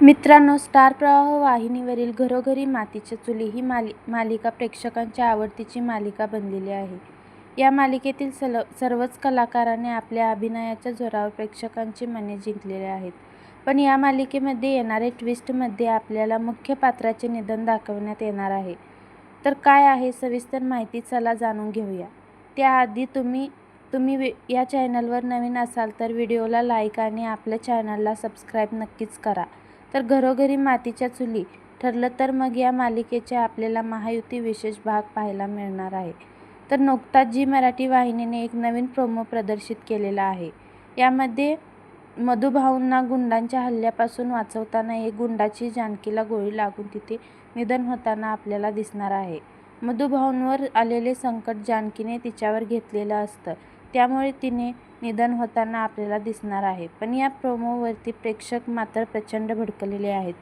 मित्रांनो स्टार प्रवाह वाहिनीवरील घरोघरी मातीच्या चुली ही मालि मालिका प्रेक्षकांच्या आवडतीची मालिका बनलेली आहे. या मालिकेतील सल सर्वच कलाकारांनी आपल्या अभिनयाच्या जोरावर प्रेक्षकांची मने जिंकलेली आहेत. पण या मालिकेमध्ये येणारे ट्विस्टमध्ये आपल्याला मुख्य पात्राचे निधन दाखवण्यात येणार आहे. तर काय आहे सविस्तर माहिती चला जाणून घेऊया. त्याआधी तुम्ही तुम्ही या चॅनलवर नवीन असाल तर व्हिडिओला लाईक आणि आपल्या चॅनलला सबस्क्राईब नक्कीच करा. तर घरोघरी मातीच्या चुली ठरलं तर मग या मालिकेचे आपल्याला महायुती विशेष भाग पाहायला मिळणार आहे. तर नुकताच जी मराठी वाहिनीने एक नवीन प्रोमो प्रदर्शित केलेला आहे. यामध्ये मधुभाऊंना गुंडांच्या हल्ल्यापासून वाचवताना एक गुंडाची जानकीला गोळी लागून तिथे निधन होताना आपल्याला दिसणार आहे. मधुभाऊंवर आलेले संकट जानकीने तिच्यावर घेतलेलं असतं. त्यामुळे तिने निधन होताना आपल्याला दिसणार आहे. पण या प्रोमोवरती प्रेक्षक मात्र प्रचंड भडकलेले आहेत.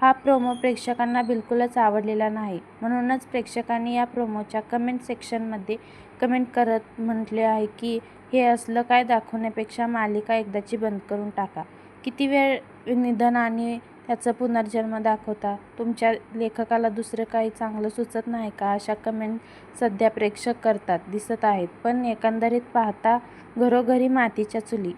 हा प्रोमो प्रेक्षकांना बिलकुलच आवडलेला नाही. म्हणूनच प्रेक्षकांनी या प्रोमोच्या कमेंट सेक्शनमध्ये कमेंट करत म्हटले आहे की हे असलं काय दाखवण्यापेक्षा मालिका एकदाची बंद करून टाका. किती वेळ निधन आणि त्याचं पुनर्जन्म दाखवता. तुमच्या लेखकाला दुसरं काही चांगलं सुचत नाही का? अशा कमेंट सध्या प्रेक्षक करतात दिसत आहेत. पण एकंदरीत पाहता घरोघरी मातीच्या चुली.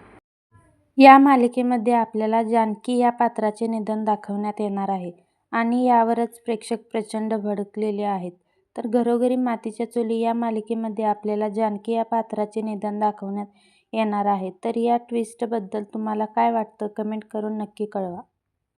या मालिकेमध्ये आपल्याला जानकी या पात्राचे निधन दाखवण्यात येणार आहे आणि यावरच प्रेक्षक प्रचंड भडकलेले आहेत. तर घरोघरी मातीच्या चुली या मालिकेमध्ये आपल्याला जानकी या पात्राचे निधन दाखवण्यात येणार आहे. तर या ट्विस्टबद्दल तुम्हाला काय वाटतं? कमेंट करून नक्की कळवा.